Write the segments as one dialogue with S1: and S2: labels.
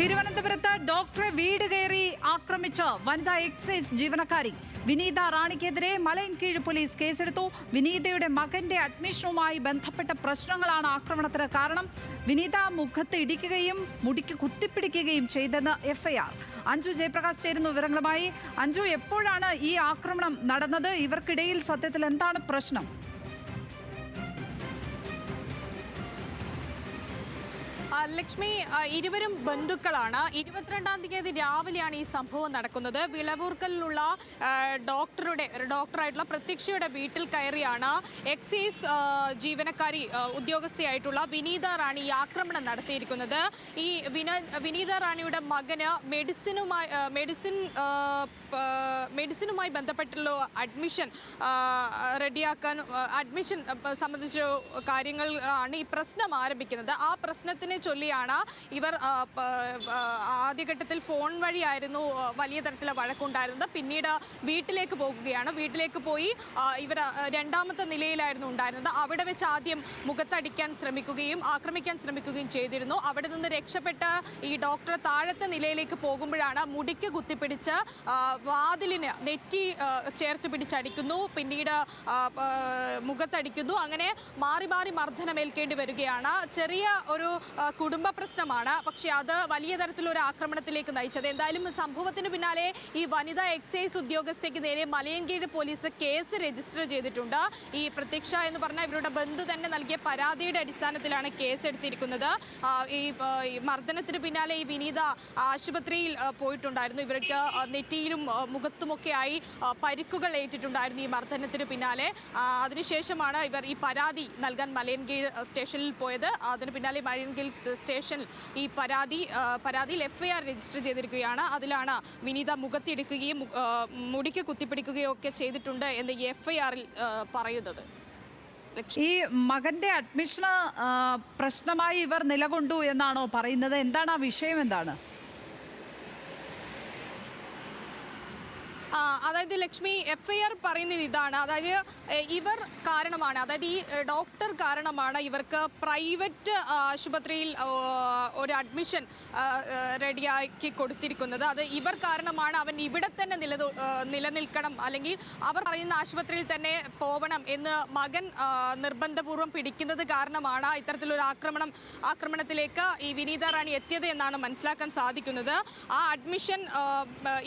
S1: തിരുവനന്തപുരത്ത് ഡോക്ടറെ വീട് കയറി ആക്രമിച്ച വനിതാ എക്സൈസ് ജീവനക്കാരി വിനീത റാണിക്കെതിരെ മലയൻകീഴ് പോലീസ് കേസെടുത്തു. വിനീതയുടെ മകന്റെ അഡ്മിഷനുമായി ബന്ധപ്പെട്ട പ്രശ്നങ്ങളാണ് ആക്രമണത്തിന് കാരണം. വിനീത മുഖത്ത് ഇടിക്കുകയും മുടിക്ക് കുത്തിപ്പിടിക്കുകയും ചെയ്തെന്ന് എഫ്ഐആർ. അഞ്ജു ജയപ്രകാശ് ചേരുന്നു വിവരങ്ങളുമായി. അഞ്ജു എപ്പോഴാണ് ഈ ആക്രമണം നടന്നത്? ഇവർക്കിടയിൽ സത്യത്തിൽ എന്താണ് പ്രശ്നം?
S2: ലക്ഷ്മി ഇരുവരും ബന്ധുക്കളാണ്. ഇരുപത്തിരണ്ടാം തീയതി രാവിലെയാണ് ഈ സംഭവം നടക്കുന്നത്. വിളവൂർക്കലിലുള്ള ഡോക്ടറുടെ ഡോക്ടറായിട്ടുള്ള പ്രത്യക്ഷയുടെ വീട്ടിൽ കയറിയാണ് എക്സൈസ് ജീവനക്കാരി ഉദ്യോഗസ്ഥയായിട്ടുള്ള വിനീത റാണി ഈ ആക്രമണം നടത്തിയിരിക്കുന്നത്. ഈ വിന വിനീത റാണിയുടെ മകന് മെഡിസിനുമായി മെഡിസിൻ മെഡിസിനുമായി ബന്ധപ്പെട്ടുള്ള അഡ്മിഷൻ റെഡിയാക്കാൻ അഡ്മിഷൻ സംബന്ധിച്ച കാര്യങ്ങളാണ് ഈ പ്രശ്നം ആരംഭിക്കുന്നത്. ആ പ്രശ്നത്തിനെ ചൊല്ലിയാണ്. ഇവർ ആദ്യഘട്ടത്തിൽ ഫോൺ വഴിയായിരുന്നു വലിയ തരത്തിലെ വഴക്കുണ്ടായിരുന്നത്. പിന്നീട് വീട്ടിലേക്ക് പോകുകയാണ്. വീട്ടിലേക്ക് പോയി ഇവർ രണ്ടാമത്തെ നിലയിലായിരുന്നു ഉണ്ടായിരുന്നത്. അവിടെ വെച്ച് ആദ്യം മുഖത്തടിക്കാൻ ശ്രമിക്കുകയും ആക്രമിക്കാൻ ശ്രമിക്കുകയും ചെയ്തിരുന്നു. അവിടെ നിന്ന് രക്ഷപ്പെട്ട് ഈ ഡോക്ടർ താഴത്തെ നിലയിലേക്ക് പോകുമ്പോഴാണ് മുടിക്ക് കുത്തിപ്പിടിച്ച് വാതിലിന് നെറ്റി ചേർത്ത് പിടിച്ചടിക്കുന്നു. പിന്നീട് മുഖത്തടിക്കുന്നു. അങ്ങനെ മാറി മാറി മർദ്ദനമേൽക്കേണ്ടി വരികയാണ്. ചെറിയ ഒരു കുടുംബ പ്രശ്നമാണ്. പക്ഷേ അത് വലിയ തരത്തിലൊരു ആക്രമണത്തിലേക്ക് നയിച്ചത്. എന്തായാലും സംഭവത്തിന് പിന്നാലെ ഈ വനിതാ എക്സൈസ് ഉദ്യോഗസ്ഥയ്ക്ക് നേരെ മലയൻകീഴ് പോലീസ് കേസ് രജിസ്റ്റർ ചെയ്തിട്ടുണ്ട്. ഈ പ്രത്യക്ഷ എന്ന് പറഞ്ഞ ഇവരുടെ ബന്ധു തന്നെ നൽകിയ പരാതിയുടെ അടിസ്ഥാനത്തിലാണ് കേസ് എടുത്തിരിക്കുന്നത്. ഈ മർദ്ദനത്തിന് പിന്നാലെ ഈ വിനീത ആശുപത്രിയിൽ പോയിട്ടുണ്ടായിരുന്നു. ഇവർക്ക് നെറ്റിയിലും മുഖത്തുമൊക്കെയായി പരിക്കുകൾ ഏറ്റിട്ടുണ്ടായിരുന്നു ഈ മർദ്ദനത്തിന് പിന്നാലെ. അതിനുശേഷമാണ് ഇവർ ഈ പരാതി നൽകാൻ മലയൻകീഴ് സ്റ്റേഷനിൽ പോയത്. അതിന് പിന്നാലെ മലയൻകീഴ് സ്റ്റേഷനിൽ ഈ പരാതി പരാതിയിൽ എഫ്ഐആർ രജിസ്റ്റർ ചെയ്തിരിക്കുകയാണ്. അതിലാണ് വിനീത മുഖത്തിടിക്കുകയും മുടിക്ക് കുത്തിപ്പിടിക്കുകയും ഒക്കെ ചെയ്തിട്ടുണ്ട് എന്ന് എഫ്ഐആറിൽ പറയുന്നത്.
S1: ഈ മകന്റെ അഡ്മിഷന് പ്രശ്നമായി ഇവർ നിലകൊണ്ടു എന്നാണോ പറയുന്നത്? എന്താണ് ആ വിഷയം? എന്താണ്?
S2: അതായത് ലക്ഷ്മി എഫ് ഐ ആർ പറയുന്നത് ഇതാണ്. അതായത് ഇവർ കാരണമാണ്. അതായത് ഈ ഡോക്ടർ കാരണമാണ് ഇവർക്ക് പ്രൈവറ്റ് ആശുപത്രിയിൽ ഒരു അഡ്മിഷൻ റെഡിയാക്കി കൊടുത്തിരിക്കുന്നത്. അത് ഇവർ കാരണമാണ്. അവൻ ഇവിടെ തന്നെ നില നിലനിൽക്കണം. അല്ലെങ്കിൽ അവർ പറയുന്ന ആശുപത്രിയിൽ തന്നെ പോവണം എന്ന് മകൻ നിർബന്ധപൂർവം പിടിക്കുന്നത് കാരണമാണ് ഇത്തരത്തിലൊരു ആക്രമണം ആക്രമണത്തിലേക്ക് ഈ വിനീത റാണി എത്തിയത് എന്നാണ് മനസ്സിലാക്കാൻ സാധിക്കുന്നത്. ആ അഡ്മിഷൻ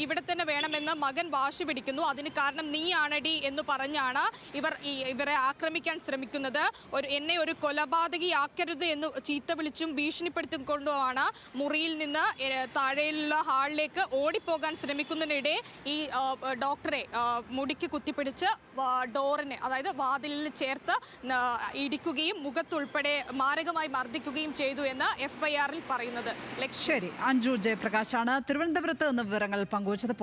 S2: ഇവിടെ തന്നെ വേണമെന്ന് മകൻ വാശി പിടിക്കുന്നു. അതിന് കാരണം നീയാണടി എന്ന് പറഞ്ഞാണ് ഇവർ ഈ ഇവരെ ആക്രമിക്കാൻ ശ്രമിക്കുന്നത്. ഒരു എന്നെ ഒരു കൊലപാതകിയാക്കരുത് എന്ന് ചീത്ത വിളിച്ചും ഭീഷണിപ്പെടുത്തിക്കൊണ്ടുമാണ് മുറിയിൽ നിന്ന് താഴെയുള്ള ഹാളിലേക്ക് ഓടിപ്പോകാൻ ശ്രമിക്കുന്നതിനിടെ ഈ ഡോക്ടറെ മുടിക്ക് കുത്തിപ്പിടിച്ച് ഡോറിനെ അതായത് വാതിലിൽ ചേർത്ത് ഇടിക്കുകയും മുഖത്തുൾപ്പെടെ മാരകമായി മർദ്ദിക്കുകയും ചെയ്തു എന്ന് എഫ്ഐആറിൽ പറയുന്നത്.
S1: ശരി. അഞ്ജു ജയപ്രകാശാണ് തിരുവനന്തപുരത്ത് നിന്ന് വിവരങ്ങൾ പങ്കുവച്ചത്